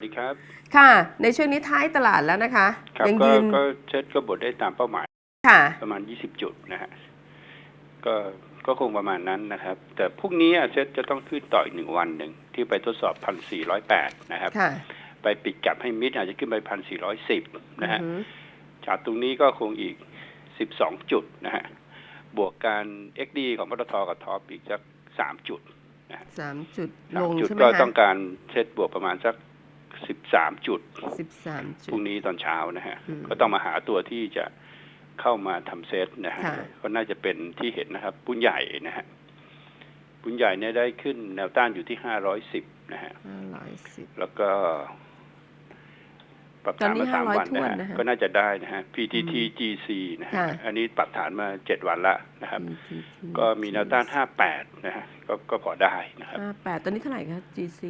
สวัสดีครับ ค่ะ ในช่วงนี้ท้ายตลาดแล้วนะคะ ครับยังก็ยืน ก็เซ็ตก็บดได้ตามเป้าหมายค่ะ ประมาณ 20 จุดนะฮะก็ก็คงประมาณนั้นนะครับ แต่พรุ่งนี้เซ็ตจะต้องขึ้นต่ออีกหนึ่งวันหนึ่งที่ไปทดสอบ 1,408 นะครับ ค่ะไปปิดกลับให้มิดอาจจะขึ้นไป 1,410 นะฮะ อือหือจากตรงนี้ก็คงอีก 12 จุดนะฮะ บวกการ XD ของปตทกับท็อปอีกสัก 3 จุดสามจุดสาลมงจุดใช่ไหมก็คะต้องการเซตบวกประมาณสัก 13จุดสิบสามจุพรุ่ดงนี้ตอนเช้านะฮะอืมก็ต้องมาหาตัวที่จะเข้ามาทำเซตนะฮะค่ะก็น่าจะเป็นที่เห็นนะครับ ปุ้นใหญ่นะฮะ ปุ้นใหญ่เนี่ยได้ขึ้นแนวต้านอยู่ที่ห้าร้อยสิบนะฮะห้าร้อยสิบแล้วก็ ปรับฐานมาตอนนี้สามวัน500นะฮะถ้วนนะฮะก็น่าจะได้นะฮะ PTT GC นะฮะค่ะอันนี้ปรับฐานมาเจ็ดวันละนะครับ PTT ก็มีแนวต้านห้าแปดนะฮะก็ก็พอได้นะครับห้าแปดตอนนี้เท่าไหร่คะ GC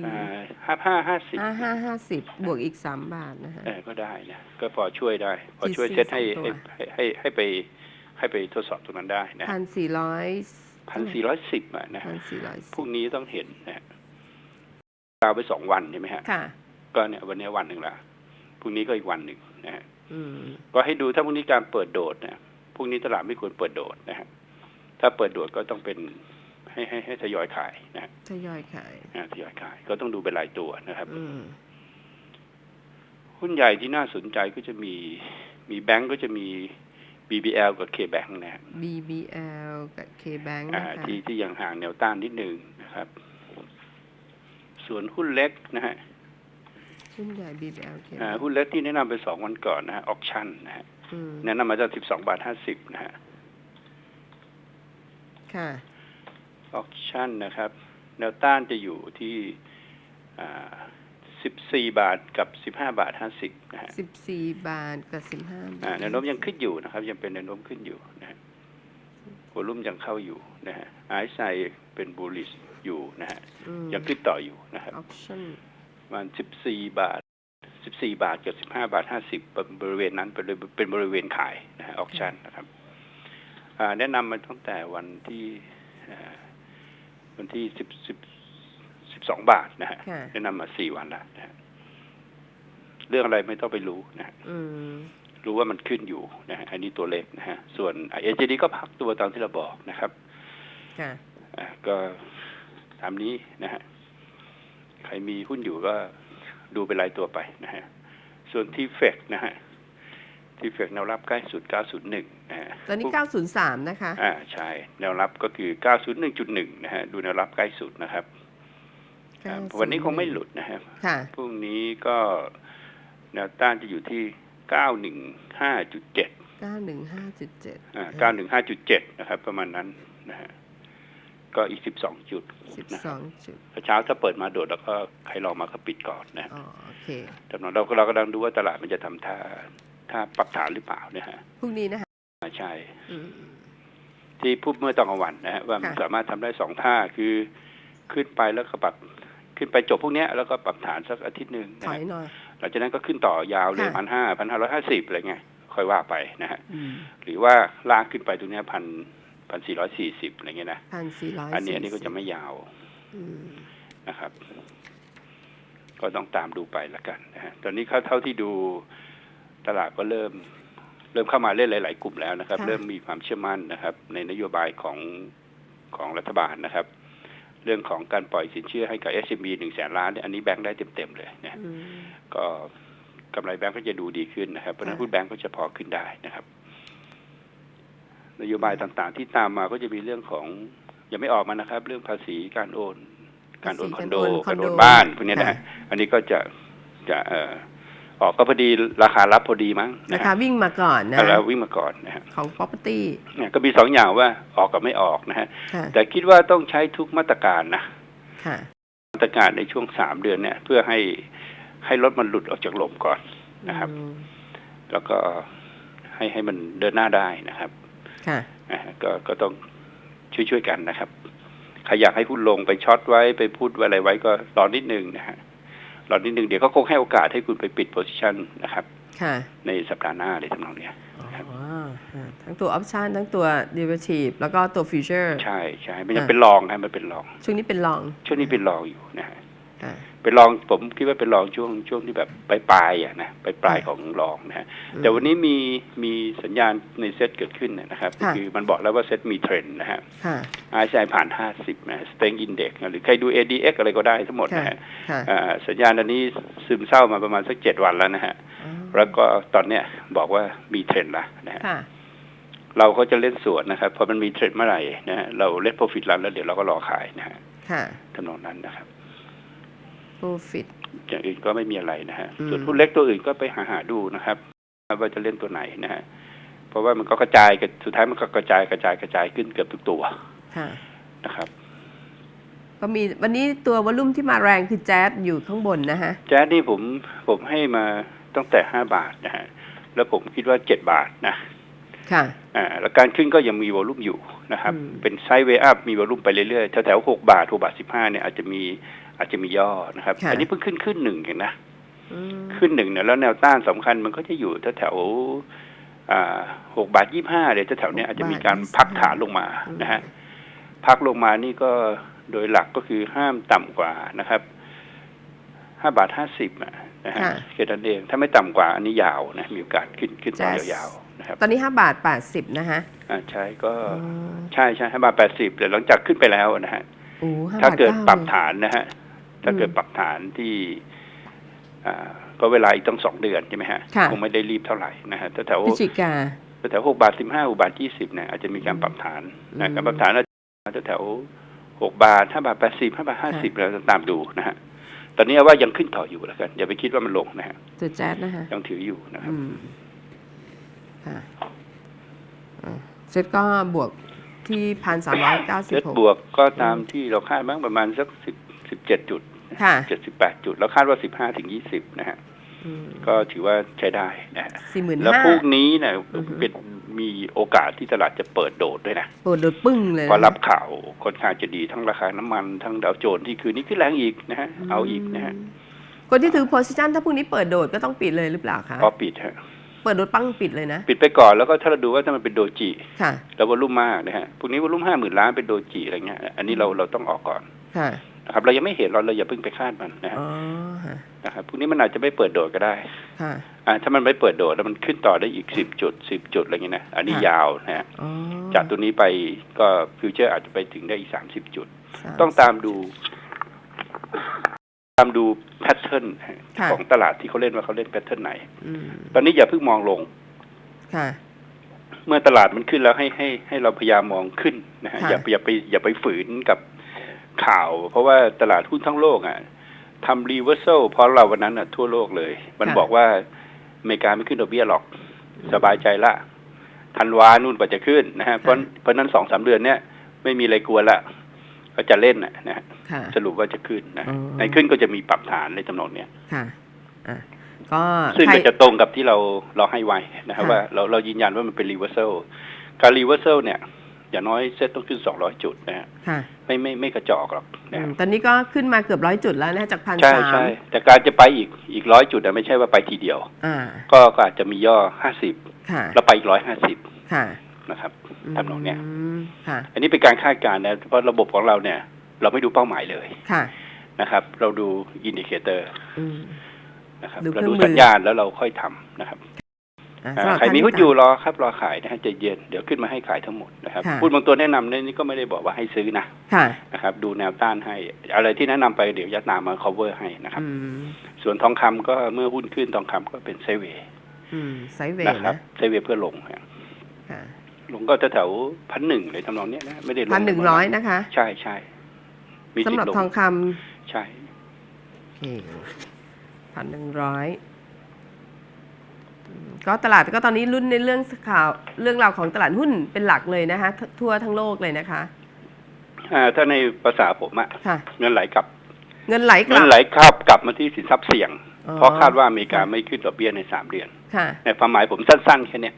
ห้าห้าห้าสิบห้าห้าห้าสิบบวกอีกสามบาทนะคะเออก็ได้นะก็พอช่วยได้ พอช่วย GC เซตให้สองตัวให้ให้ให้ไปให้ไปทดสอบตรงนั้นได้นะพันสี่ร้อยพันสี่ร้อยสิบอะนะพัฮะนสี่ร้อยพรุ่งนี้ต้องเห็นนะฮะดาวไปสองวันใช่ไหมฮะค่ะก็เนี่ยวันนี้วันหนึ่งละ พรุ่งนี้ก็อีกวันหนึ่งนะฮะอืมก็ให้ดูถ้าพรุ่งนี้การเปิดโดดนะพรุ่งนี้ตลาดไม่ควรเปิดโดดนะฮะถ้าเปิดโดดก็ต้องเป็นให้ให้ให้ทยอยขายนะฮะทยอยขายอ่าทยอยขาย ก็ต้องดูเป็นรายตัวนะครับอืมหุ้นใหญ่ที่น่าสนใจก็จะมีมีแบงก์ก็จะมี BBL กับ K-Bank นะฮะ BBL กับ KBank อ่านะคะที่ที่ยังห่างแนวต้านนิดหนึ่งนะครับ ส่วนหุ้นเล็กนะฮะ หุ้นใหญ่ BBL อ่า KBank หุ้นเล็กที่แนะนำไปสองวันก่อนนะฮะออกชั่นนะฮะอืมแนะนำมาจากสิบสองบาทห้าสิบนะฮะค่ะออกชั่นนะครับ แนวต้านจะอยู่ที่สิบสี่บาทกับสิบห้าบาทห้าสิบนะฮะสิบสี่บาทกับสิบห้าบาอ่าทแนวโน้มยังขึ้นอยู่นะครับ ยังเป็นแนวโน้มขึ้นอยู่นะฮะวอลุ่มยังเข้าอยู่นะฮะไอซ์ไซเป็นบูลิชอยู่นะฮะอืมยังขึ้นต่ออยู่นะครับ option ประมาณสิบสี่บาทสิบสี่บาทกับสิบห้าบาทห้าสิบบริเวณนั้นเป็นเป็นบริเวณขายนะฮะออกชั่นนะครับอ่าแนะนำมาตั้งแต่วันที่อ่าวันที่สิบสิบสิบสองบาทนะฮะค่ะแนะนำมาสี่วันแล้วนะฮะเรื่องอะไรไม่ต้องไปรู้นะฮะอืมรู้ว่ามันขึ้นอยู่นะฮะอันนี้ตัวเลขนะฮะ ส่วนเอเจดีก็พักตัวตามที่เราบอกนะครับค่ะอ่าก็ตามนี้นะฮะ ใครมีหุ้นอยู่ก็ดูเป็นรายตัวไปนะฮะ ส่วนที่เฟกนะฮะที่เฟกแนวรับใกล้สุด 901 นะฮะ ตอนนี้ 903 นะคะ อ่า ใช่ แนวรับก็คือ 901.1 นะฮะ ดูแนวรับใกล้สุดนะครับอ่าวันนี้คงไม่หลุดนะครับค่ะพรุ่งนี้ก็แนวต้านจะอยู่ที่ 915.7 915.7 อ่าเก้าหนึ่งห้าจุดเจ็ดนะครับ ประมาณนั้นนะฮะ ก็อีกสิบสองจุด12จุดเช้าถ้าเปิดมาโดดแล้วก็ใครลองมาก็ปิดก่อนนะฮะอ๋อโอเคแต่เราก็เรากำลังดูว่าตลาดมันจะทำท่าท่าปรับฐานหรือเปล่าเนี่ยฮะพรุ่งนี้นะคะอ่าใช่อืมที่พูดเมื่อตอนกลางวันนะฮะว่ามันค่ะสามารถทำได้สองท่าคือขึ้นไปแล้วก็ปรับขึ้นไปจบพวกเนี้ยแล้วก็ปรับฐานสักอาทิตย์หนึ่งถนะอยฮะหน่อยหลังจากนั้นก็ขึ้นต่อยาวเลยค่ะพันห้าพันห้าร้อยห้าสิบอะไรเงี้ยค่อยว่าไปนะฮะอืมหรือว่าลากขึ้นไปตรงเนี้พัน พันสี่ร้อยสี่สิบอะไรเงี้ยนะ1,440อันนี้อันนี้ก็จะไม่ยาวอืมนะครับ ก็ต้องตามดูไปละกันนะฮะตอนนี้เขาเท่าที่ดูตลาดก็เริ่ม เริ่มเข้ามาเล่นหลาย ๆ กลุ่มแล้วนะครับค่ะเริ่มมีความเชื่อมั่นนะครับ ในนโยบายของของรัฐบาลนะครับ เรื่องของการปล่อยสินเชื่อให้กับ SME หนึ่งแสนล้านเนี่ยอันนี้แบงค์ได้เต็ม ๆ เลยนะอืมก็กำไรแบงก์ก็จะดูดีขึ้นนะครับ เพราะฉะนั้นค่ะหุ้นแบงก์ก็จะพอขึ้นได้นะครับ นโยบายต่างๆ ที่ตามมาก็จะมีเรื่องของยังไม่ออกมานะครับ เรื่องภาษีการโอน การโอนคอนโดภาษีการโอนบ้านพวกเนี้ยนะค่ะฮะอันนี้ก็จะจะเอ่อออกก็พอดีราคารับพอดีมั้งนะราฮะคาวิ่งมาก่อนนะแล้ววิ่งมาก่อนนะฮะของ property เนี่ยก็มีสองอย่างว่าออกกับไม่ออกนะฮะค่ะแต่คิดว่าต้องใช้ทุกมาตรการนะค่ะมาตรการในช่วงสามเดือนเนี่ย เพื่อให้ให้รถมันหลุดออกจากหล่มก่อนนะครับอืมแล้วก็ให้ให้มันเดินหน้าได้นะครับ ค่ะนะฮะก็ก็ต้องช่วยช่วยๆกันนะครับใครอยากให้หุ้นลงไปช็อตไว้ไปพูดไว้อะไรไว้ก็รอนิดนึงนะฮะรอนิดนึงเดี๋ยวเขาคงให้โอกาสให้คุณไปปิดโพซิชันนะครับค่ะในสัปดาห์หน้าเลยทำนองเนี้ยอ๋อครับอ่าทั้งตัว option ทั้งตัว derivative แล้วก็ตัว future ใช่ใช่มันยังอ่าเป็นรองครับมันเป็นรอง ช่วงนี้เป็นรอง ช่วงนี้เป็นรองอยู่นะฮะค่ะ เป็นรองผมคิดว่าเป็นรองช่วงช่วงที่แบบปลายปลายๆอะนะปลายปลายๆของรองนะฮะแต่วันนี้มีมีสัญญาณในเซตเกิดขึ้นนะครับค่ะคือมันบอกแล้วว่าเซตมีเทรนด์นะฮะค่ะ RSI ผ่าน 50นะ Strength Index นะหรือใครดู ADX อะไรก็ได้ทั้งหมดนะฮะค่ะอ่าสัญญาณอันนี้ซึมเศร้ามาประมาณสักเจ็ดวันแล้วนะฮะอ๋อแล้วก็ตอนเนี้ยบอกว่ามีเทรนด์ละนะฮะค่ะเราก็จะเล่นสวนนะครับพอมันมีเทรนด์เมื่อไหร่นะฮะเราเล่น profit รันแล้วเดี๋ยวเราก็รอขายนะฮะค่ะทำนองนั้นนะครับ profit อย่างอื่นก็ไม่มีอะไรนะฮะอืมส่วนหุ้นเล็กตัวอื่นก็ไปหาหาดูนะครับว่าจะเล่นตัวไหนนะฮะเพราะว่ามันก็กระจายกันสุดท้ายมันก็กระจายกระจายกระจายขึ้นเกือบทุกตัวค่ะนะครับ ก็มีวันนี้ตัววอลลุ่มที่มาแรงคือแจ๊สอยู่ข้างบนนะฮะแจ๊สนี่ผมผมให้มาตั้งแต่ห้าบาทนะฮะแล้วผมคิดว่าเจ็ดบาทนะค่ะอ่าแล้วการขึ้นก็ยังมีวอลลุ่มอยู่นะครับอืมเป็นไซด์เวย์อัพมีวอลลุ่มไปเรื่อยๆแถวๆหกบาทหกบาทสิบห้าเนี่ยอาจจะมี อาจจะมีย่อนะครับ อันนี้เพิ่งขึ้นขึ้นหนึ่งเองนะอืมขึ้นหนึ่งเนี่ยแล้วแนวต้านสำคัญมันก็จะอยู่แถวๆอ่าหกบาทยี่ห้าเลยแถวๆเนี้ยอาจจะมีการพักฐานลงมานะฮะพักลงมานี่ก็โดยหลักก็คือห้ามต่ำกว่านะครับห้าบาทห้าสิบนะฮะค่ะแค่นั้นเองถ้าไม่ต่ำกว่าอันนี้ยาวนะมีโอกาสขึ้นขึ้นต่อ Jazz ยาวๆนะครับ ตอนนี้ห้าบาทแปดสิบนะฮะอ่าใช่ก็อ๋อใช่ใช่ห้าบาทแปดสิบแต่หลังจากขึ้นไปแล้วนะฮะโอ้ห้าถ้าบาทเกิดก้ปรับลยฐานนะฮะ ถ้าเกิดอืมปรับฐานที่อ่าก็เวลาอีกต้องสองเดือนใช่ไหมฮะค่ะคงไม่ได้รีบเท่าไหร่นะฮะแต่แถวพฤศจิกาแถวหกบาทสิบห้าหกบาทยี่สิบเนี่ยอาจจะมีการปรับฐานนะอืมการปรับฐานอาจจะแถวหกบาทห้าบาทแปดสิบห้าบาทห้าสิบเราจะตามดูนะฮะตอนนี้เอาว่ายังขึ้นต่ออยู่แล้วกันอย่าไปคิดว่ามันลงนะฮะตัวแจ๊สนะฮะยังถืออยู่นะครับอืมค่ะอ่าเซ็ตก็บวกที่พันสามร้อยเก้าสิบเซ็ตหกบวกก็ตามที่เราคาดบ้างประมาณสักสิบ สิบเจ็ดจุดค่ะเจ็ดสิบแปดจุด แล้วคาดว่าสิบห้าถึงยี่สิบนะฮะก็ถือว่าใช้ได้นะฮะสี่หมื่นแล้วห้าพวกนี้เนี่ยอือฮึเป็นมีโอกาสที่ตลาดจะเปิดโดดด้วยนะโปรดโดดปึ้งเลยนะเพราะรับข่าวค่อนข้างจะดีทั้งราคาน้ำมันทั้งดาวโจนส์ที่คืนนี้ขึ้นแรงอีกนะฮะเอาอีกนะฮะคนที่ถือ position ถ้าพรุ่งนี้เปิดโดดก็ต้องปิดเลยหรือเปล่าคะพอปิดฮะเปิดโดดปั้งปิดเลยนะ ปิดไปก่อนแล้วก็ถ้าเราดูว่าถ้ามันเป็นโดจิค่ะแล้ววอลลุ่มมากนะฮะพวกนี้วอลลุ่มห้าหมื่นล้านเป็นโดจิอะไรเงี้ยอันนี้เราเราต้องออกก่อนค่ะ นะครับ เรายังไม่เห็นเราเราอย่าเพิ่งไปคาดมันนะฮะอ๋อฮะนะครับพวกนี้มันอาจจะไม่เปิดโดดก็ได้ค่ะอ่าถ้ามันไม่เปิดโดดแล้วมันขึ้นต่อได้อีกสิบจุดสิบจุดอะไรเงี้ยนะอันนี้ค่ะยาวนะฮะอ๋อจากตัวนี้ไปก็ฟิวเจอร์อาจจะไปถึงได้อีกสามสิบจุดสามต้องตามดู ตามดูแพทเทิร์นค่ะของตลาดที่เขาเล่นว่าเขาเล่นแพทเทิร์นไหนอืมตอนนี้อย่าเพิ่งมองลงค่ะเมื่อตลาดมันขึ้นแล้วให้ให้ให้เราพยายามมองขึ้นนะฮะค่ะอย่าอย่าไปอย่าไปฝืนกับ ข่าว เพราะว่าตลาดหุ้นทั้งโลกอะทำรีเวอร์ซลเพราะเราวันนั้นอะทั่วโลกเลย มันบอกว่าอเมริกาไม่ขึ้นดอกเบี้ยหรอก สบายใจละธันวานู่นกว่าจะขึ้นนะฮะเพราะเพราะนั้นสองสามเดือนเนี้ยไม่มีอะไรกลัวละก็จะเล่นนะนะฮะค่ะสรุปว่าจะขึ้นนะอ๋อในขึ้นก็จะมีปรับฐานในจำนวนเนี้ยค่ะอะก็ซึ่งใครก็จะตรงกับที่เราเราให้ไว้นะครับค่ะว่าเราเรายืนยันว่ามันเป็นรีเวอร์ซลการรีเวอร์ซลเนี่ย อย่างน้อยเซ็ตต้องขึ้นสองร้อยจุดนะฮะค่ะไม่ไม่ไม่กระจอกหรอกอืนะมตอนนี้ก็ขึ้นมาเกือบร้อยจุดแล้วนะจากพันใช่สามใช่แต่การจะไปอีกอีกร้อยจุดอะไม่ใช่ว่าไปทีเดียวอ่าก็ก็อาจจะมีย่อห้าสิบค่ะแล้วไปอีกร้อยห้าสิบค่ะนะครับทำนองเนี้ยมค่ะอันนี้เป็นการคาดการณ์นะเพราะระบบของเราเนี่ย เราไม่ดูเป้าหมายเลยค่ะนะครับ เราดูอินดิเคเตอร์อืมนะครับดูเครื่เราองดูมือสัญญาณแล้วเราค่อยทำนะครับ อะอ่าสำหรับใครมีท่านหุ้นที่อยู่รอครับรอขายนะฮะใจเย็นเดี๋ยวขึ้นมาให้ขายทั้งหมดนะครับค่ะหุ้นบางตัวแนะนำในนี้ก็ไม่ได้บอกว่าให้ซื้อนะค่ะนะครับ ดูแนวต้านให้ อะไรที่แนะนำไปเดี๋ยวยัดนามมา cover ให้นะครับอืมส่วนทองคำก็เมื่อหุ้นขึ้นทองคำก็เป็นไซด์เวย์อืมไซด์เวย์นะครับนะไซด์เวย์เพื่อลงฮะค่ะลงก็จะแถวพันหนึ่งเลยทำนองเนี้ยนะไม่ได้ลงพันหนึ่งร้อยนะคะ ใช่ใช่มีสำสิทหรับธิ์ลงทองคใช่ำพันหนึ่งร้อย ก็ตลาดก็ตอนนี้รุ่นในเรื่องข่าวเรื่องราวของตลาดหุ้นเป็นหลักเลยนะคะททั่วทั้งโลกเลยนะคะอ่าถ้าในภาษาผมอะค่ะเงินไหลกลับ เงินไหลกเงิลันบไหลกลับกลับมาที่สินทรัพย์เสี่ยงอ๋อเพราะคาดว่าอเมริกาไม่ขึ้นดอกเบี้ยในสามเดือนค่ะในความหมายผมสั้นๆแค่เนี้ย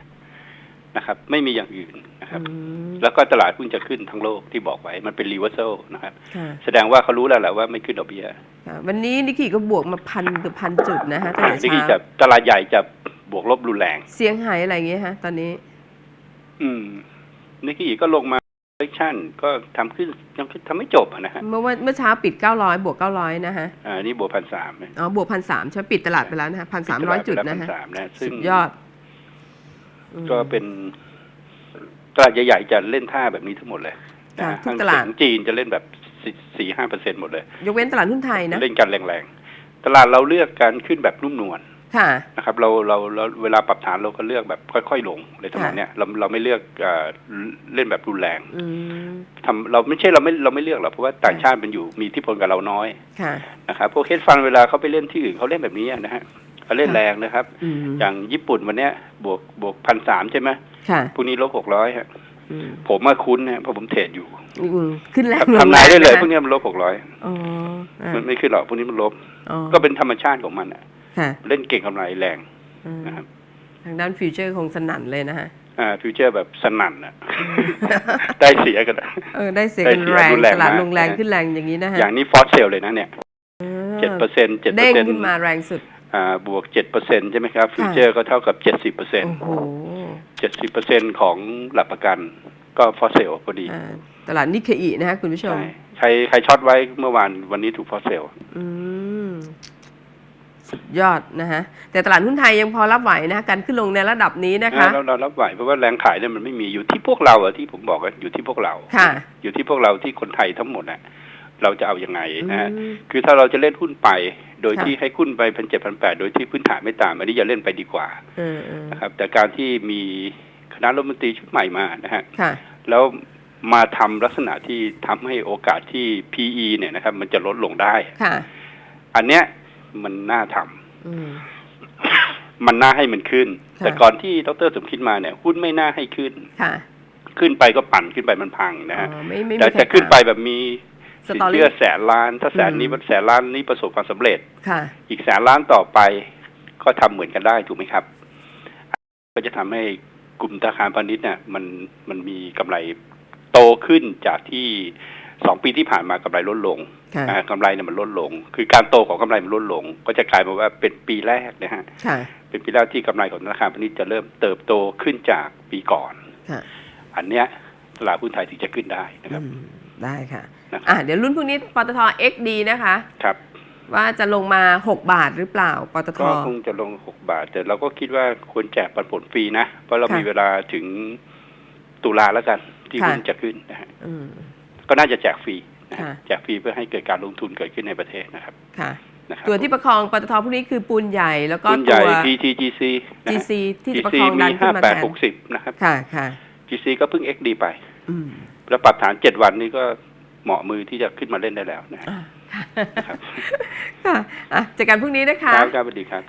นะครับ ไม่มีอย่างอื่นนะครับอืมแล้วก็ตลาดหุ้นจะขึ้นทั้งโลกที่บอกไว้มันเป็นรีเวอร์ซลนะครับค่ะแสดงว่าเขารู้แล้วแหละว่าไม่ขึ้นดอกเบี้ยค่ะวันนี้นิกกี้ก็บวกมาพันเกือบพันจุดนะคะตั้งแต่นี่คือเช้าจะตลาดใหญ่จะ บวกลบรุนแรง เสียงหายอะไรอย่างเงี้ยฮะ ตอนนี้ อืมนี่คือก็ลงมา correction ก็ทำขึ้นยังทำไม่จบอะนะฮะ เมื่อวันเมื่อเช้าปิด900บวก900นะฮะ อ่า นี่บวกพันสามนะอ๋อ บวกพันสามใช่ไหมปิดตลาดไปแล้วนะฮะพันสามร้อยจุดนะฮะสามนะซึ่สุงดยอดอืมก็เป็นตลาดใหญ่ๆจะเล่นท่าแบบนี้ทั้งหมดเลยนะค่ะฮะทุกตลาดของจีนจะเล่นแบบสี่ห้าเปอร์เซ็นหมดเลย ยกเว้นตลาดหุ้นไทยนะ เล่นกันแรงๆ ตลาดเราเลือกการขึ้นแบบนุ่มนวล ค่ะนะครับเราเราเราเวลาปรับฐานเราก็เลือกแบบค่อยๆลงเลยทั้งหมดค่ะเนี่ยเราเราไม่เลือกเอ่อเล่นแบบรุนแรงอืมทำเราไม่ใช่เราไม่เราไม่เลือกหรอกเพราะว่าต่างชาติมันอยู่มีอิทธิพลกับเราน้อยค่ะนะครับพวกเฮดฟันเวลาเขาไปเล่นที่อื่นเขาเล่นแบบนี้นะฮะเขาเล่นค่ะแรงนะครับอืมอย่างญี่ปุ่นวันเนี้ยบวกบวกพันสามใช่ไหมค่ะพรุ่งนี้ลบหกร้อยฮะอืมผมมาคุ้นนะเพราะผมเทรดอยู่อืมขึ้นแรงทำนายได้เลยงพวกเนี้ยมันลบหกร้อยอ๋ออะมันไม่ขึ้นหรอกพวกนี้มันลบอ๋อก็เป็นธรรมชาติของมันอะค่ะ เล่นเก่งกำไรแรงอืมนะครับทางด้านฟิวเจอร์คงสนั่นเลยนะฮะอ่าฟิวเจอร์แบบสนั่นอะได้เสียกันอะเออได้เสียได้กันเสียแรงรุนแรงตลาดมากลงแรงนะฮะขึ้นแรงอย่างนี้นะฮะอย่างนี้ฟอสเซลเลยนะเนี่ยอ่าเจ็ดเปอร์เซ็นเจ็ดเปอเด้ร์งเซ็นขึ้นมาแรงสุดอ่าบวกเจ็ดเปอร์เซ็นใช่ไหมครับฟิวเจอร์ก็เท่ากับเจ็ดสิบเปอร์เซ็นโอ้โหเจ็ดสิบเปอร์เซ็นของหลักประกัน ก็ฟอสเซลพอดีอ่าตลาดนิเคอีนะฮะคุณผู้ชมใช่ใครใครช็อตไว้เมื่อวานวันนี้ถูกฟอสเซลอืม สุดยอดนะฮะแต่ตลาดหุ้นไทยยังพอรับไหวนะการขึ้นลงในระดับนี้นะคะเราเรารับไหวเพราะว่าแรงขายเนี่ยมันไม่มีอยู่ที่พวกเราอะที่ผมบอกกันอยู่ที่พวกเราค่ะอยู่ที่พวกเราที่คนไทยทั้งหมดอะเราจะเอายังไงนะฮะอืมคือถ้าเราจะเล่นหุ้นไป โดยค่ะที่ให้หุ้นไปพันเจ็ดพันแปดโดยที่พื้นฐานไม่ตามอันนี้อย่าเล่นไปดีกว่าเออเออนะครับ แต่การที่มีคณะรัฐมนตรีชุดใหม่มานะฮะค่ะแล้วมาทำลักษณะที่ทำให้โอกาสที่ PE เนี่ยนะครับ มันจะลดลงได้ ค่ะ อันเนี้ย มันน่าทำอืมมันน่าให้มันขึ้นค่ะแต่ก่อนที่ดรสมคิดมาเนี่ย หุ้นไม่น่าให้ขึ้นค่ะขึ้นไปก็ปั่นขึ้นไปมันพังนะฮะอ๋อไม่ไม่มีแต่ใครจะขึ้นไปถามแบบมีสสินตอรี่เชื่อแสนล้าน ถ้าแสนนี้อืมแสนล้านนี้ประสบความสำเร็จค่ะอีกแสนล้านต่อไปก็ทำเหมือนกันได้ถูกไหมครับ ก็จะทำให้กลุ่มธนาคารพาณิชย์เนี่ยมันมันมีกำไรโตขึ้นจากที่สองปีที่ผ่านมากำไรลดลงค่ะอ่า กำไรเนี่ยมันลดลง คือการโตของกำไรมันลดลง ก็จะกลายมาว่าเป็นปีแรกนะฮะค่ะเป็นปีแรกที่กำไรของธนาคารพาณิชย์จะเริ่มเติบโตขึ้นจากปีก่อนค่ะอันเนี้ยตลาดหุ้นไทยถึงจะขึ้นได้นะครับอืมได้ค่ะนะครับอะเดี๋ยวรุ่นพวกนี้ปตท XD นะคะ ครับ ว่าจะลงมา 6 บาทหรือเปล่าปตทก็คงจะลงหกบาท แต่เราก็คิดว่าควรแจกปันผลฟรีนะ เพราะเราค่ะมีเวลาถึงตุลาแล้วกัน ที่ค่ะหุ้นจะขึ้นนะฮะอืมก็น่าจะแจกฟรีนะฮะค่ะ แจกฟรีเพื่อให้เกิดการลงทุนเกิดขึ้นในประเทศนะครับค่ะนะครับตัวที่ประคองปตทพวกนี้คือปูนใหญ่แล้วก็หุ้นใหตัญ่ว PTGC นะฮะ GC ที่จะประ GC คองดัมีนขึ้ห้านมาแปแทดนหกสิบนะครับ ค่ะค่ะ GC ก็เพิ่ง XD ไปอืมแล้วปรับฐานเจ็ดวันนี้ก็เหมาะมือที่จะขึ้นมาเล่นได้แล้วนะฮะอะค่ะครับค่ะอะเจอกันพรุ่งนี้นะคะครับครับสวัสดีครับ